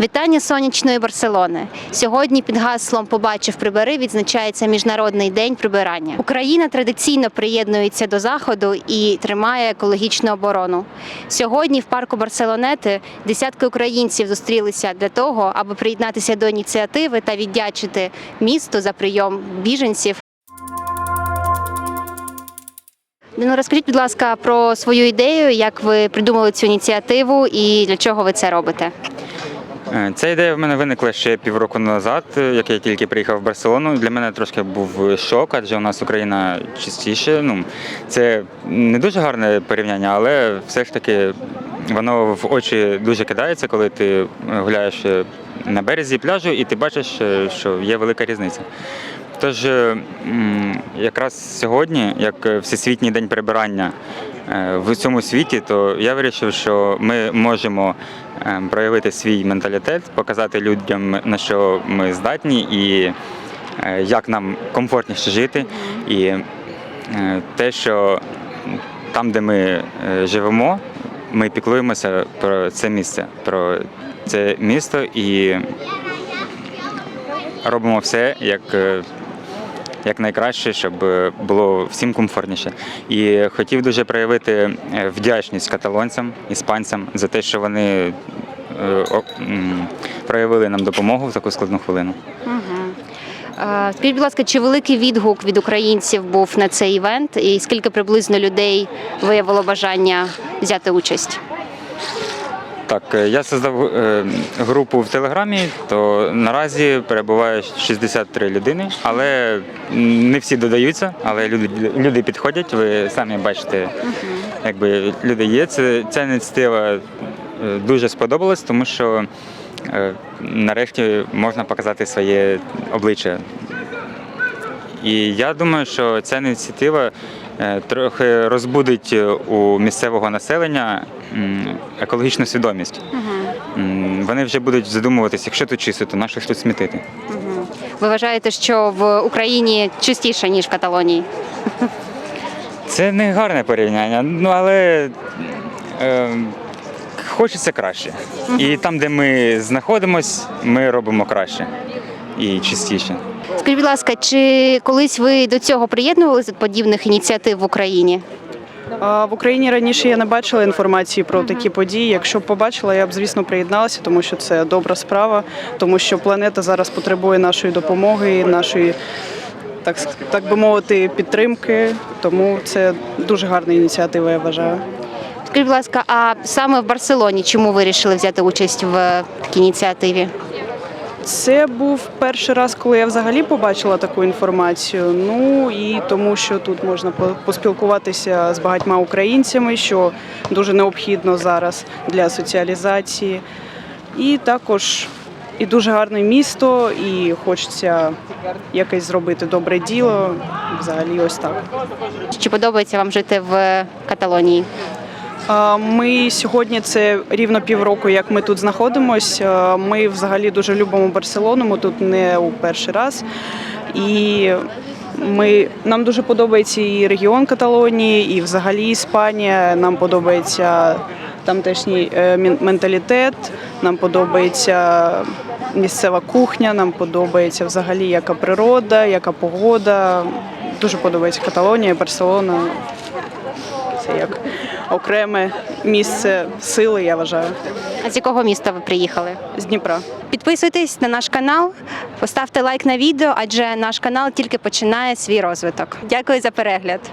Вітання сонячної Барселони. Сьогодні під гаслом Побачив прибери відзначається Міжнародний день прибирання. Україна традиційно приєднується до заходу і тримає екологічну оборону. Сьогодні в парку Барселонети десятки українців зустрілися для того, аби приєднатися до ініціативи та віддячити місту за прийом біженців. Ну, розкажіть, будь ласка, про свою ідею, як ви придумали цю ініціативу і для чого ви це робите? Е, Ця ідея в мене виникла ще півроку назад, е, як я тільки приїхав в Барселону. Для мене трошки був шок, адже у нас Україна чистіше. Ну, це не дуже гарне порівняння, але все ж таки воно в очі дуже кидається, коли ти гуляєш е, на березі пляжу і ти бачиш, що є велика різниця. Тож е, якраз сьогодні, як е, Всесвітній день прибирання е, в цьому світі, то я вирішив, що ми можемо проявити свій менталітет, показати людям, на що ми здатні і як нам комфортніше жити. І те, що там, де ми живемо, ми піклуємося про це місце, про це місто і робимо все як. Е, як найкраще, щоб е, було всім комфортніше. І хотів дуже проявити е, вдячність каталонцям, іспанцям за те, що вони е, проявили нам допомогу в таку складну хвилину. Скажіть, будь ласка, чи великий відгук від українців був на цей івент, і скільки приблизно людей виявило бажання взяти участь? Так, е, я создав е, групу в Телеграмі, то наразі перебуває 63 людини, але не всі додаються, але люди, люди підходять. Ви самі бачите, якби люди є. Це, ця ініціатива е, дуже сподобалась, тому що нарешті можна показати своє обличчя. І я думаю, що ця ініціатива трохи розбудить е, у місцевого населення екологічну свідомість. М, Вони вже будуть задумуватися, якщо тут чисто, то ж тут смітити. Ви вважаєте, що в Україні чистіше ніж в Каталонії? Це не гарне порівняння, ну але е, хочеться краще. І там, де ми знаходимось, ми робимо краще і чистіше. Скажіть, будь ласка, чи колись ви до цього приєднувалися до подібних ініціатив в Україні? В Україні раніше я не бачила інформації про такі події. Якщо б побачила, я б звісно приєдналася, тому що це добра справа, тому що планета зараз потребує нашої допомоги, нашої, так, так би мовити, підтримки. Тому це дуже гарна ініціатива, я вважаю. Скажіть, будь ласка, а саме в Барселоні чому ви вирішили взяти участь в такій ініціативі? Це був перший раз, коли я взагалі побачила таку інформацію. Ну і тому, що тут можна по- поспілкуватися з багатьма українцями, що дуже необхідно зараз для соціалізації. І також і дуже гарне місто, і хочеться якесь зробити добре діло. Взагалі, ось так. Чи подобається вам жити в Каталонії? Ми сьогодні це рівно півроку, як ми тут знаходимося. Ми взагалі дуже любимо Барселону. Ми тут не у перший раз. І ми, нам дуже подобається і регіон Каталонії, і взагалі Іспанія. Нам подобається тамтешній е, менталітет, нам подобається місцева кухня, нам подобається взагалі яка природа, яка погода. Дуже подобається Каталонія, Барселона. Це як окреме місце сили, я вважаю, А з якого міста ви приїхали? з Дніпра. Підписуйтесь на наш канал, поставте лайк на відео, адже наш канал тільки починає свій розвиток. Дякую за перегляд.